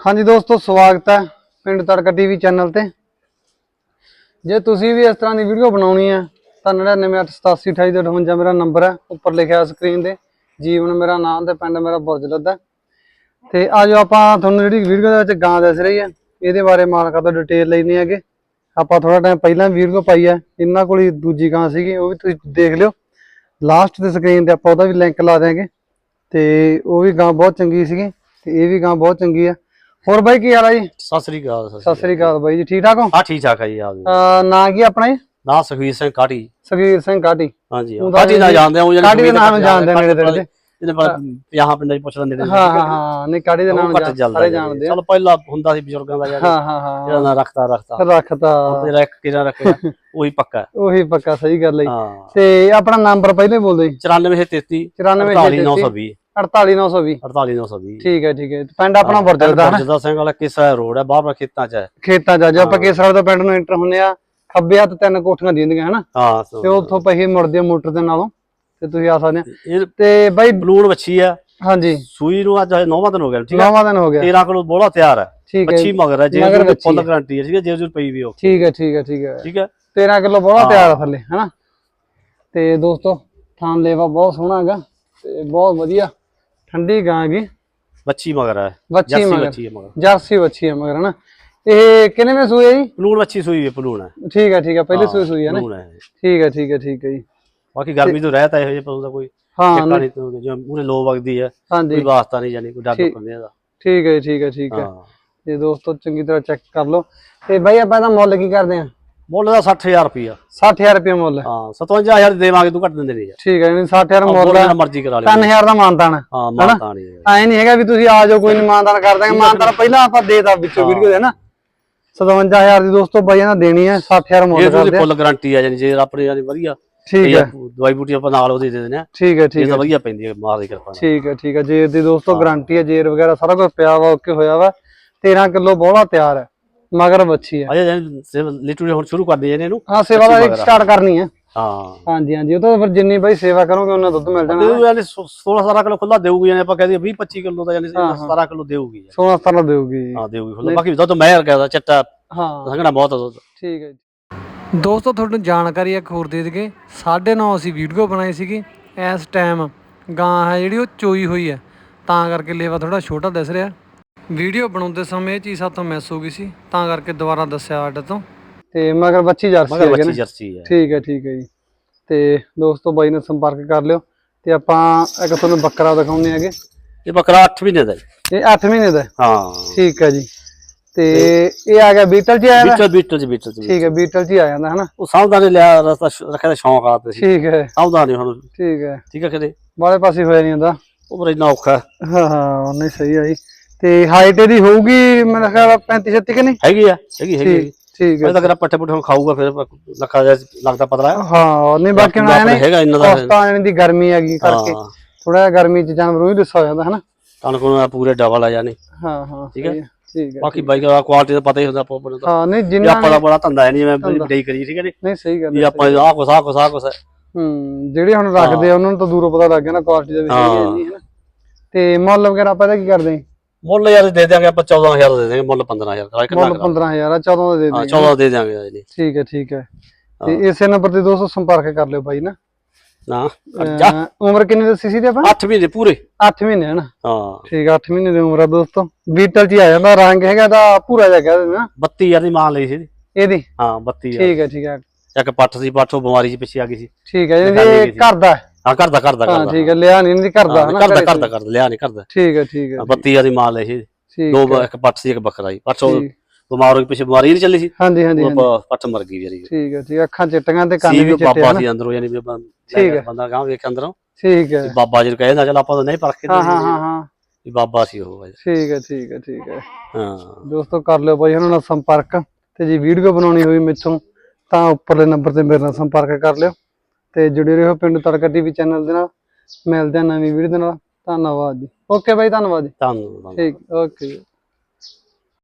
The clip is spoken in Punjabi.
ਹਾਂਜੀ ਦੋਸਤੋ, ਸਵਾਗਤ ਹੈ ਪਿੰਡ ਤੜਕਾ ਟੀਵੀ ਚੈਨਲ ਤੇ। ਜੇ ਤੁਸੀਂ ਵੀ ਇਸ ਤਰ੍ਹਾਂ ਦੀ ਵੀਡੀਓ ਬਣਾਉਣੀ ਹੈ, ਤਾਂ 9988782858 ਮੇਰਾ ਨੰਬਰ ਹੈ, ਉੱਪਰ ਲਿਖਿਆ ਸਕਰੀਨ ਤੇ। ਜੀਵਨ ਮੇਰਾ ਨਾਮ ਤੇ ਪਿੰਡ ਮੇਰਾ ਬੁਰਜ ਲੱਦਾ ਤੇ ਅੱਜ ਆਪਾਂ ਤੁਹਾਨੂੰ ਜਿਹੜੀ ਵੀਡੀਓ ਦੇ ਵਿੱਚ ਗਾਂ ਦੱਸ ਰਹੀ ਹੈ, ਇਹਦੇ ਬਾਰੇ ਮਾਲਕਾਂ ਤੋਂ ਡਿਟੇਲ ਲੈਣੀ ਹੈਗੇ। ਆਪਾਂ ਥੋੜਾ ਟਾਈਮ ਪਹਿਲਾਂ ਵੀਡੀਓ ਪਾਈ ਹੈ, ਇਹਨਾਂ ਕੋਲ ਹੀ ਦੂਜੀ ਗਾਂ ਸੀਗੀ, ਉਹ ਵੀ ਤੁਸੀਂ ਦੇਖ ਲਿਓ। ਲਾਸਟ ਦੇ ਸਕਰੀਨ ਤੇ ਆਪਾਂ ਉਹਦਾ ਵੀ ਲਿੰਕ ਲਾ ਦਿਆਂਗੇ। ਤੇ ਉਹ ਵੀ ਗਾਂ ਬਹੁਤ ਚੰਗੀ ਸੀਗੀ, ਤੇ ਇਹ ਵੀ ਗਾਂ ਬਹੁਤ ਚੰਗੀ ਆ ਹੋਰ ਬਾਈ ਕੀ ਹਾਲ ਆ ਜੀ? ਸਤਿ ਸ੍ਰੀ ਅਕਾਲ ਸਤਿ ਸ੍ਰੀ ਅਕਾਲ ਬਾਈ ਜੀ ਠੀਕ ਠਾਕ ਹੋ? ਹਾਂ ਠੀਕ ਠਾਕ ਹੈ ਜੀ ਆਪ ਜੀ। ਅਹ ਨਾਂ ਕੀ ਆਪਣਾ ਜੀ? ਨਾ ਸੁਖਵੀਰ ਸਿੰਘ ਕਾਟੀ ਸਗੀਰ ਸਿੰਘ ਕਾਟੀ ਹਾਂਜੀ ਉਹਦਾ ਕਾਟੀ ਜੀ- ਜਾਣਦੇ ਹੋ ਕਾਟੀ ਦੇ ਨਾਮ ਜਾਣਦੇ ਨੇੜੇ ਤੇੜੇ ਦੇ। ਇਹਦੇ ਬਾਰੇ ਯਹਾਂ ਪਿੰਡਾਂ 'ਚ ਪੁੱਛ ਲੈਂਦੇ ਨੇ। ਹਾਂ ਹਾਂ ਹਾਂ ਨਹੀਂ ਕਾਟੀ ਦੇ ਨਾਮ ਜਾਣ- ਸਾਰੇ ਜਾਣਦੇ ਆ। ਚਲੋ ਪਹਿਲਾਂ ਹੁੰਦਾ ਸੀ ਬਜ਼ੁਰਗਾਂ ਦਾ ਯਾਰ। ਹਾਂ ਹਾਂ ਹਾਂ ਜਿਹੜਾ ਨਾ ਰੱਖਤਾ ਰੱਖਤਾ। ਰੱਖਤਾ। ਤੇਰਾ ਇੱਕ ਕਿਹੜਾ ਰੱਖਿਆ ਉਹੀ ਪੱਕਾ। ਹੈ। ਉਹੀ ਪੱਕਾ ਸਹੀ ਗੱਲ ਹੈ ਜੀ। ਹਾਂ। ਤੇ ਆਪਣਾ ਨੰਬਰ ਪਹਿਲੇ ਬੋਲ ਦਿਓ ਜੀ। 94 33 94 48920 48920 48920 ਠੀਕ ਹੈ ਠੀਕ ਹੈ। ਪਿੰਡ ਆਪਣਾ ਬਰਦਰ ਦਾ ਜਦਾ ਸਿੰਘ ਵਾਲਾ ਕਿਸਾ ਰੋਡ ਹੈ ਬਾਹਰ ਖੇਤਾਂ 'ਚ ਹੈ। ਖੇਤਾਂ ਚ ਜੋ ਆਪਾਂ ਕੇਸਰ ਦਾ ਪਿੰਡ ਨੂੰ ਐਂਟਰ ਹੁੰਨੇ ਆ ਖੱਬੇ ਹੱਥ ਤਿੰਨ ਕੋਠੀਆਂ ਦਿੰਦੀਆਂ ਹਨਾ? ਹਾਂ ਤੇ ਉੱਥੋਂ ਪਹੀ ਮੁੜਦੇ ਆ ਮੋਟਰ ਦੇ ਨਾਲੋਂ। ਤੇ ਤੁਸੀਂ ਆ ਸਕਦੇ ਆ। ਇਹ ਤੇ ਬਾਈ ਬਲੂਨ ਵੱਛੀ ਆ। ਹਾਂਜੀ। ਸੂਈ ਨੂੰ ਅੱਜ 9ਵਾਂ ਦਿਨ ਹੋ ਗਿਆ ਠੀਕ ਹੈ? ਨੌਵਾਂ ਦਿਨ ਹੋ ਗਿਆ। 13 ਕਿਲੋ ਬੋਲਾ ਤਿਆਰ ਹੈ। ਠੀਕ ਹੈ। ਵੱਛੀ ਮਗਰ ਹੈ ਜੇ ਮਗਰ ਉਹਦੀ ਵੱਛੀ ਫੁੱਲ ਹੈ। ਗਾਰੰਟੀ ਹੈ ਠੀਕ ਹੈ? ਜੇ ਜੁਰ ਪਈ ਵੀ ਉਹ। ਠੀਕ ਹੈ ਠੀਕ ਹੈ ਠੀਕ ਹੈ। ਠੀਕ ਹੈ? 13 ਕਿਲੋ ਬੋਲਾ ਤਿਆਰ ਆ ਥੱਲੇ ਹਨਾ? ਤੇ ਦੋਸਤੋ ਥਾਂ ਲੇਵਾ ਬਹੁਤ ਸੋਹਣਾ ਹੈਗਾ ਤੇ ਬਹੁਤ ਵਧੀਆ। ਠੰਡੀ ਗਾਂ ਹੈਗੀ। ਵੱਛੀ ਮਗਰ ਹੈ ਮਗਰ। ਵੱਛੀ ਹੈ ਮਗਰ। ਜਰਸੀ ਵੱਛੀ ਹੈ ਮਗਰ ਹਨਾ? ਇਹ ਕਿੰਨੇ ਵਿੱਚ ਸੂਈ ਹੈ ਜੀ? ਪਲੂਣ ਵੱਛੀ ਸੂਈ ਹੈ ਪਲੂਣ। ਹੈ ਠੀਕ ਹੈ ਠੀਕ ਹੈ ਪਹਿਲੇ ਸੂਈ ਸੂਈ ਹੈ ਨਾ? ਠੀਕ ਹੈ। ਠੀਕ ਹੈ ਠੀਕ ਹੈ ਜੀ। ਬਾਕੀ ਗਰਮੀ ਤੋਂ ਰਹਿਤਾ ਇਹੋ ਜਿਹੇ ਪਸ਼ੂ ਦਾ ਕੋਈ ਹਾਂ ਨਹੀਂ। ਤੋਂ ਜਿਵੇਂ ਮੂਰੇ ਲੋ ਵਗਦੀ ਹੈ ਕੋਈ ਵਾਸਤਾ ਨਹੀਂ ਜਾਨੀ ਕੋਈ ਡਰ ਠੀਕ। ਦੁੱਖ ਦਾ ਠੀਕ ਹੈ ਠੀਕ ਹੈ ਠੀਕ ਹੈ ਹਾਂ। ਤੇ ਦੋਸਤੋ ਚੰਗੀ ਤਰ੍ਹਾਂ ਚੈੱਕ ਕਰ ਲਓ। ਤੇ ਬਾਈ ਆਪਾਂ ਇਹਦਾ ਮੁੱਲ ਕੀ ਕਰਦੇ ਆ? ਮੁੱਲ ਦਾ 60000 ਰੁਪਿਆ 60000 ਰੁਪਏ ਮੁੱਲ। ਹੈ। ਹਾਂ 57000 ਦੀ ਦੇਵਾਂਗੇ ਤੂੰ ਘੱਟ ਦਿੰਦੇ ਨਹੀਂ ਯਾਰ ਠੀਕ ਹੈ ਜੀ 60000 ਮੁੱਲ ਹੈ। ਮਰਜ਼ੀ ਕਰਾ ਲਿਓ। 3000 ਦਾ ਮਾਨਤਾਨ। ਹੈ ਹਾਂ ਮਾਨਤਾ ਨਹੀਂ। ਐ ਨਹੀਂ ਹੈਗਾ ਵੀ ਤੁਸੀਂ ਆ ਜਾਓ ਕੋਈ ਨਹੀਂ ਮਾਨਤਾਨ ਕਰ ਦਾਂਗੇ ਮਾਨਤਾਨ ਪਹਿਲਾਂ ਆਪਾਂ ਦੇਤਾ ਵਿੱਚੋਂ ਵੀਡੀਓ ਦੇ ਨਾ 57000 ਦੀ ਦੋਸਤੋ ਬਾਈਆਂ ਨਾਲ ਦੇਣੀ ਹੈ 60000 ਮੁੱਲ ਇਹ ਕਰਦੇ ਆ। ਫੁੱਲ ਗਾਰੰਟੀ ਹੈ ਜਾਨੀ ਜੇ ਆਪਣੇ ਯਾਨੀ ਵਧੀਆ ਠੀਕ ਹੈ। ਦਵਾਈ ਬੂਟੀ ਆਪਾਂ ਨਾਲ ਉਹਦੇ ਦੇ ਦਿੰਦੇ ਆ। ਠੀਕ ਹੈ ਇਹ ਠੀਕ ਹੈ। ਤਾਂ ਵਧੀਆ ਪੈਂਦੀ ਹੈ ਮਾਰ ਦੀ ਕਿਰਪਾ ਨਾਲ। ਠੀਕ ਹੈ ਠੀਕ ਹੈ। ਜੇਰ ਦੀ ਦੋਸਤੋ ਗਾਰੰਟੀ ਹੈ ਜੇਰ ਵਗੈਰਾ ਸਾਰਾ ਕੁਝ ਪਿਆ ਵਾ ਓਕੇ ਹੋਇਆ ਵਾ। 13 ਕਿਲੋ ਬੋਲਾ ਤਿਆਰ ਹੈ। ਮਗਰ ਬੱਚੀ ਹੈ ਅਜੇ ਜਾਨੀ ਲਿਟੂ ਹੁਣ ਸ਼ੁਰੂ ਕਰ ਦੇ ਜਾਨੇ ਇਹਨੂੰ। ਹਾਂ ਸੇਵਾ ਦਾ ਸਟਾਰਟ ਕਰਨੀ ਹੈ ਹਾਂ। ਹਾਂਜੀ ਹਾਂਜੀ ਉਹ ਤਾਂ ਫਿਰ ਜਿੰਨੀ ਬਾਈ ਸੇਵਾ ਕਰੋਗੇ ਉਹਨਾਂ ਦੁੱਧ ਮਿਲ ਜਾਣਾ। ਦੇਊ ਯਾਨੀ 16 17 ਕਿਲੋ ਖੁੱਲਾ ਦੇਊਗੀ ਯਾਨੀ ਆਪਾਂ ਕਹਦੇ 20 25 ਕਿਲੋ ਦਾ ਯਾਨੀ 17 ਕਿਲੋ ਦੇਊਗੀ। ਯਾਰ। ਸੋਨਾ ਸਤਾਰਾਂ ਦੇਊਗੀ। ਹਾਂ ਦੇਊਗੀ ਖੁੱਲਾ ਬਾਕੀ ਦੁੱਧ ਮੈਂ ਗਿਆ ਚਿੱਟਾ ਹਾਂ। ਸੰਘਣਾ ਬਹੁਤ ਆ ਦੁੱਧ। ਠੀਕ ਹੈ ਜੀ। ਦੋਸਤੋ ਤੁਹਾਨੂੰ ਜਾਣਕਾਰੀ ਇੱਕ ਹੋਰ ਦੇ ਦਈਏ। 9:30 ਅਸੀਂ ਵੀਡੀਓ ਬਣਾਈ ਸੀਗੀ। ਇਸ ਟਾਈਮ ਗਾਂ ਹੈ ਜਿਹੜੀ ਉਹ ਚੋਈ ਹੋਈ ਹੈ ਤਾਂ ਕਰਕੇ ਲੇਵਾ ਥੋੜਾ ਛੋਟਾ ਦਿਸ ਰਿਹਾ। ਵੀਡੀਓ ਬਣਾਉਂਦੇ ਸਮੇਂ ਇਹ ਚੀਜ਼ ਸਾਤੋਂ ਮਿਸ ਹੋ ਗਈ ਸੀ ਤਾਂ ਕਰਕੇ ਦੁਬਾਰਾ ਦੱਸਿਆ ਅੱਡ ਤੋਂ। ਤੇ ਮਗਰ ਬੱਚੀ ਜਰਸੀ ਮਗਰ ਬੱਚੀ ਜਰਸੀ ਹੈ। ਠੀਕ ਹੈ ਠੀਕ ਹੈ ਜੀ। ਤੇ ਦੋਸਤੋ ਬਾਈ ਨਾਲ ਸੰਪਰਕ ਕਰ ਲਿਓ। ਤੇ ਆਪਾਂ ਇੱਕ ਤੁਹਾਨੂੰ ਬੱਕਰਾ ਦਿਖਾਉਂਦੇ ਹੈਗੇ। ਇਹ ਬੱਕਰਾ 8 ਮਹੀਨੇ ਦਾ ਹੈ। ਇਹ 8 ਮਹੀਨੇ ਦਾ ਹੈ। ਹਾਂ। ਠੀਕ ਹੈ ਜੀ। ਤੇ ਇਹ ਆ ਗਿਆ ਬੀਟਲ ਚ ਆਇਆ ਬੀਟਲ ਬੀਟਲ ਚ ਬੀਟਲ ਚ ਠੀਕ ਹੈ ਬੀਟਲ। ਹੀ ਆ ਜਾਂਦਾ ਹਨਾ? ਉਹ ਸਾਵਧਾਨੀ ਲਿਆ ਰਸਤਾ ਰੱਖਿਆ ਦਾ ਸ਼ੌਂਕ ਆ ਤੇ ਸੀ। ਠੀਕ ਹੈ। ਸਾਵਧਾਨੀ ਹੁਣ। ਠੀਕ ਹੈ। ਠੀਕ ਹੈ ਕਿਤੇ ਬਾਲੇ ਪਾਸੇ ਹੋਇਆ ਨਹੀਂ ਹੁੰਦਾ ਉਹ ਪਰ ਇੰਨਾ ਔਖਾ। ਹੈ। ਹਾਂ ਹਾਂ ਨਹੀਂ ਸਹੀ ਆ ਜੀ। ਤੇ ਹਾਈਟ ਇਹਦੀ ਹੋਊਗੀ ਮੇਰੇ ਖਿਆਲ 35 36 ਕਿ ਨਹੀਂ? ਹੈਗੀ ਆ ਹੈਗੀ ਹੈਗੀ ਠੀਕ ਠੀਕ ਹੈ ਮੈਂ ਤਾਂ ਕਰਾ ਪੱਠੇ ਪੁੱਠੇ ਹੁਣ ਖਾਊਗਾ ਫਿਰ ਲੱਖਾ ਲੱਗਦਾ ਪਤਲਾ। ਹੈ ਹਾਂ ਨਹੀਂ ਬਾਕੀ ਹੁਣ ਆਪਣੇ ਨੇ ਹੈਗਾ ਇੰਨਾ ਦਾ ਕੋਸਤਾ ਆਣ ਦੀ ਗਰਮੀ ਹੈਗੀ ਕਰਕੇ। ਹਾਂ ਥੋੜਾ ਜਿਹਾ ਗਰਮੀ ਚ ਜਾਨਵਰ ਵੀ ਲਿੱਸਾ ਹੋ ਜਾਂਦਾ ਹਨਾ? ਕਣਕ ਨੂੰ ਪੂਰੇ ਡਬਲ ਆ ਜਾਣੀ। ਹਾਂ ਹਾਂ ਠੀਕ ਹੈ। ਠੀਕ ਹੈ ਬਾਕੀ ਬਾਈਕ ਦਾ ਕੁਆਲਿਟੀ ਦਾ ਪਤਾ ਹੀ ਹੁੰਦਾ ਆਪਾਂ ਨੂੰ ਤਾਂ। ਹਾਂ ਨਹੀਂ ਵੀ ਜਿੰਨਾ ਆਪਾਂ ਦਾ ਬੜਾ ਧੰਦਾ ਹੈ ਨਹੀਂ ਜਿਵੇਂ ਬੜਾਈ ਕਰੀ ਠੀਕ ਹੈ ਜੀ? ਨਹੀਂ ਸਹੀ ਗੱਲ ਵੀ ਹੈ ਆਪਾਂ ਆਹ ਕੁਛ ਆਹ ਕੁਛ ਆਹ ਕੁਛ ਹੈ। ਹੂੰ ਜਿਹੜੇ ਹੁਣ ਰੱਖਦੇ ਆ ਉਹਨਾਂ ਨੂੰ ਤਾਂ ਦੂਰੋਂ ਪਤਾ ਲੱਗ ਗਿਆ ਨਾ ਕੁਆਲਿਟੀ ਦਾ ਵੀ ਸਹੀ ਹੈ ਹਨਾ? ਤੇ ਮੁੱਲ ਵਗੈਰਾ ਆਪਾਂ ਇਹਦਾ ਕੀ ਕਰਦੇ? ਹਾਂ ਮੁੱਲ ਯਾਰ ਦੇ ਦਿਆਂਗੇ ਆਪਾਂ 14000 ਦੇ ਦੇਵਾਂਗੇ ਮੁੱਲ 15000 ਕਰਾ ਕਿੰਨਾ ਮੁੱਲ 15000 ਆ 14 ਦਾ ਦੇ ਹਾਂ ਦੇ 14 ਦੇ ਦਿਆਂਗੇ ਜੀ। ਠੀਕ ਹੈ ਠੀਕ ਹੈ। ਤੇ ਇਸੇ ਨੰਬਰ ਤੇ ਦੋਸਤੋ ਸੰਪਰਕ ਕਰ ਲਿਓ ਬਾਈ ਨਾ। ਨਾ ਅਹ ਉਮਰ ਕਿੰਨੀ ਦੱਸੀ ਸੀ ਤੇ ਆਪਾਂ? 8 ਮਹੀਨੇ ਪੂਰੇ। 8 ਮਹੀਨੇ ਹੈ ਨਾ? ਹਾਂ। ਠੀਕ ਆ 8 ਮਹੀਨੇ ਦੀ ਉਮਰ ਆ ਦੋਸਤੋ। ਬੀਟਲ ਚ ਹੀ ਆ ਜਾਂਦਾ ਰੰਗ ਹੈਗਾ ਦਾ ਪੂਰਾ ਜਿਹਾ ਕਹਿ ਦਿੰਦੇ ਨਾ। 32000 ਦੀ ਮਾਂ ਲਈ ਸੀ ਇਹਦੀ। ਇਹਦੀ? ਹਾਂ 32000 ਠੀਕ ਹੈ ਠੀਕ ਹੈ। ਇੱਕ ਪੱਠ ਸੀ ਪੱਠੋਂ ਬਿਮਾਰੀ ਜੀ ਪਿੱਛੇ ਆ ਗਈ ਸੀ। ਠੀਕ ਹੈ ਨਿਕਾਲੀ ਇਹ। ਘਰ ਦਾ ਹੈ। ਹਾਂ ਕਰਦਾ ਕਰਦਾ ਹਾਂ ਕਰਦਾ ਠੀਕ ਹੈ ਲਿਆ ਨਹੀਂ ਇਹਦੀ ਘਰ ਦਾ ਹੈ ਨਾ ਕਰਦਾ ਘਰੇ ਕਰਦਾ ਕਰਦਾ ਲਿਆ ਨਹੀਂ ਕਰਦਾ ਠੀਕ ਹੈ ਠੀਕ ਹੈ। 32000 ਦੀ ਮਾਂ ਲਈ ਸੀ ਠੀਕ ਦੋ ਬ- ਇੱਕ ਪੱਠ ਸੀ ਇੱਕ ਬੱਕਰਾ ਸੀ। ਠੀਕ। ਬਿਮਾਰ ਹੋ ਗਈ ਪਿੱਛੇ ਬਿਮਾਰੀ ਨਹੀਂ ਚੱਲੀ ਸੀ। ਹਾਂਜੀ ਹਾਂਜੀ ਉਹ ਹਾਂਜੀ। ਪ- ਪੱਠ ਮਰ ਗਈ ਵਿਚਾਰੀ। ਠੀਕ ਹੈ ਠੀਕ ਹੈ ਅੱਖਾਂ ਚਿੱਟੀਆਂ ਤੇ ਕੰਨ ਸੀ ਵੀ ਵੀ ਚਿੱਟੇ ਬਾਬਾ ਹਨ। ਸੀ ਅੰਦਰੋਂ ਯਾਨੀ ਵੀ ਆਪਾਂ ਠੀਕ ਹੈ। ਬੰਦਾ ਗਾਂ ਵੇਖ ਅੰਦਰੋਂ। ਠੀਕ ਹੈ। ਵੀ ਬਾਬਾ ਜੀ ਨੂੰ ਕਹਿੰਦਾ ਚਲ ਆਪਾਂ ਤਾਂ ਨਹੀਂ ਪਰਖ ਕੇ ਹਾਂ ਹਾਂ ਹਾਂ ਹਾਂ। ਵੀ ਬਾਬਾ ਸੀ ਉਹ ਠੀਕ ਹੈ ਠੀਕ ਹੈ ਠੀਕ ਹੈ। ਹਾਂ। ਦੋਸਤੋ ਕਰ ਲਿਓ ਬਾਈ ਉਹਨਾਂ ਨਾਲ ਸੰਪਰਕ। ਤੇ ਜੇ ਵੀਡੀਓ ਬਣਾਉਣੀ ਹੋਈ ਮੈਥੋਂ ਤਾਂ ਉੱਪਰਲੇ ਨੰਬਰ ਤੇ ਮੇਰੇ ਨਾਲ ਸੰਪਰਕ ਕਰ ਲਿਓ। ਤੇ ਜੁੜੇ ਰਹੋ ਪਿੰਡ ਤੜਕਾ ਟੀਵੀ ਚੈਨਲ ਦੇ ਨਾਲ। ਮਿਲਦੇ ਆ ਨਵੀਂ ਵੀਡੀਓ ਦੇ ਨਾਲ। ਧੰਨਵਾਦ ਜੀ। ਓਕੇ ਬਾਈ ਧੰਨਵਾਦ ਜੀ। ਧੰਨਵਾਦ ਠੀਕ ਓਕੇ ਜੀ